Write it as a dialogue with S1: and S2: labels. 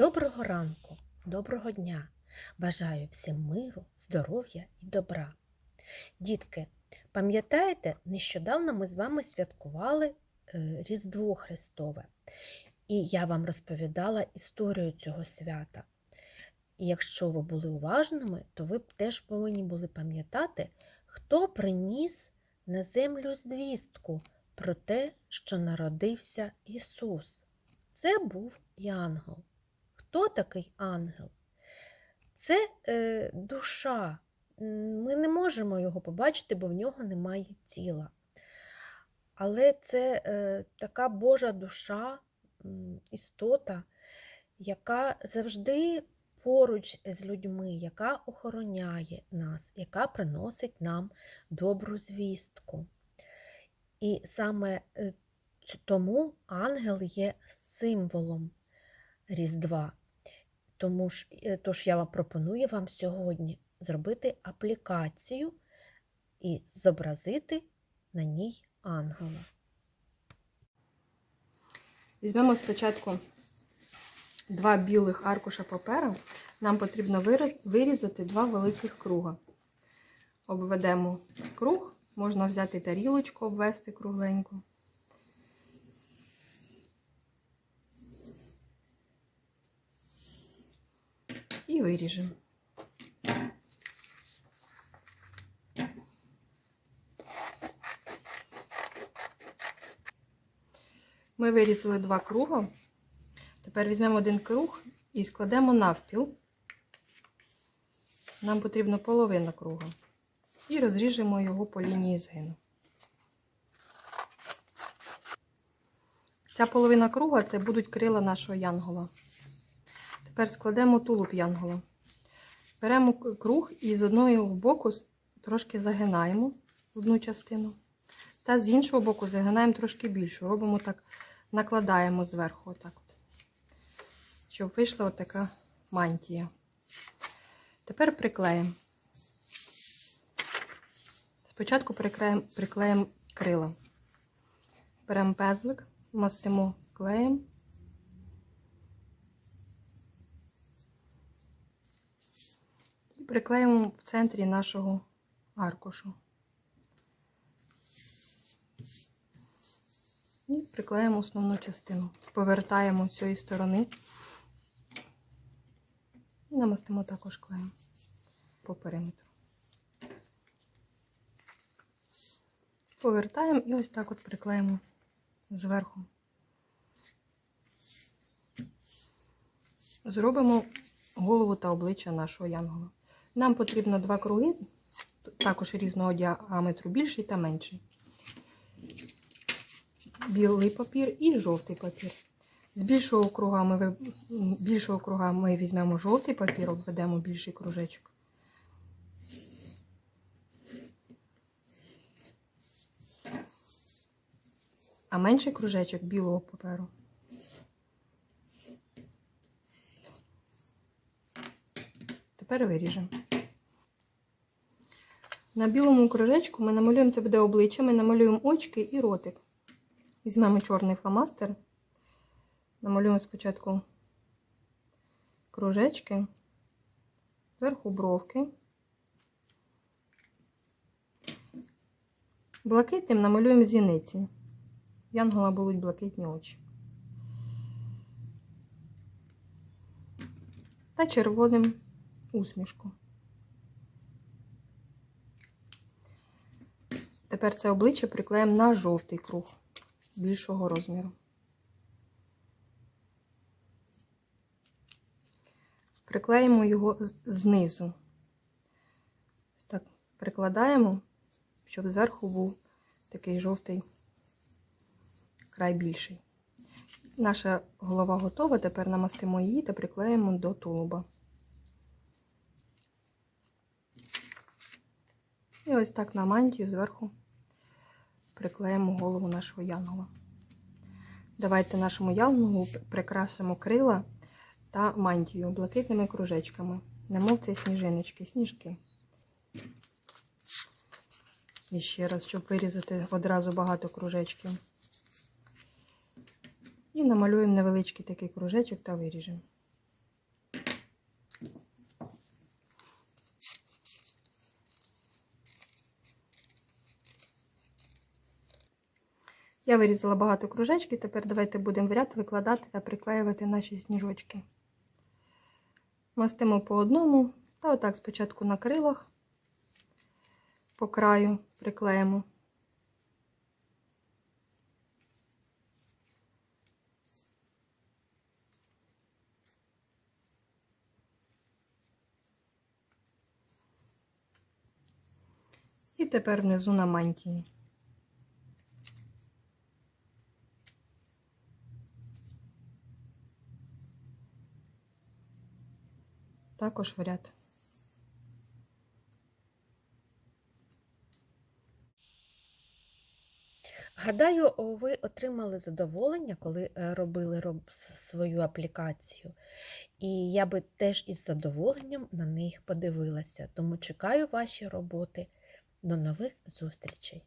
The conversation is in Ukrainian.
S1: Доброго ранку, доброго дня! Бажаю всім миру, здоров'я і добра. Дітки, пам'ятаєте, нещодавно ми з вами святкували е, Різдво Христове, і я вам розповідала історію цього свята. І якщо ви були уважними, то ви б теж повинні були пам'ятати, хто приніс на землю звістку про те, що народився Ісус. Це був Янгол. Хто такий ангел? Це е, душа. Ми не можемо його побачити, бо в нього немає тіла. Але це е, така Божа душа, істота, яка завжди поруч з людьми, яка охороняє нас, яка приносить нам добру звістку. І саме е, тому ангел є символом Різдва. Тому ж, е, тож я вам пропоную вам сьогодні зробити аплікацію і зобразити на ній ангела.
S2: Візьмемо спочатку два білих аркуша паперу. Нам потрібно вирізати два великих круга. Обведемо круг, можна взяти тарілочку, обвести кругленьку. І виріжемо. Ми вирізали два круга. Тепер візьмемо один круг і складемо навпіл. Нам потрібна половина круга. І розріжемо його по лінії згину. Ця половина круга це будуть крила нашого янгола. Тепер складемо тулуб янгола. Беремо круг і з одного боку трошки загинаємо одну частину. Та з іншого боку загинаємо трошки більшу. Робимо так, накладаємо зверху, отак от, щоб вийшла отака мантія. Тепер приклеїмо. Спочатку приклеїмо, приклеїмо крила. Беремо пезлик, мастимо клеєм. Приклеїмо в центрі нашого аркушу. І приклеїмо основну частину. Повертаємо з цієї сторони і намастимо також клеєм по периметру. Повертаємо і ось так от приклеїмо зверху. Зробимо голову та обличчя нашого янгола. Нам потрібно два круги, також різного діаметру, більший та менший. Білий папір і жовтий папір. З більшого круга ми, більшого круга ми візьмемо жовтий папір, обведемо більший кружечок. А менший кружечок білого паперу. Тепер виріжемо. На білому кружечку ми намалюємо, це буде обличчя, ми намалюємо очки і ротик. Візьмемо чорний фломастер, намалюємо спочатку кружечки, зверху бровки. Блакитним намалюємо зіниці. Янгола будуть блакитні очі. Та червоним усмішку. Тепер це обличчя приклеїмо на жовтий круг більшого розміру. Приклеїмо його знизу. Так, прикладаємо, щоб зверху був такий жовтий край більший. Наша голова готова, тепер намастимо її та приклеїмо до тулуба. І ось так на мантію зверху приклеїмо голову нашого янгола. Давайте нашому янголу прикрасимо крила та мантію блакитними кружечками. Немов це сніжиночки, сніжки. І ще раз, щоб вирізати одразу багато кружечків. І намалюємо невеличкий такий кружечок та виріжемо. Я вирізала багато кружечків, тепер давайте будемо в ряд викладати та приклеювати наші сніжочки. Мастимо по одному, та отак спочатку на крилах, по краю приклеїмо. І тепер внизу на мантії. Також в ряд.
S1: Гадаю, ви отримали задоволення, коли е, робили свою аплікацію. І я би теж із задоволенням на них подивилася. Тому чекаю ваші роботи. До нових зустрічей!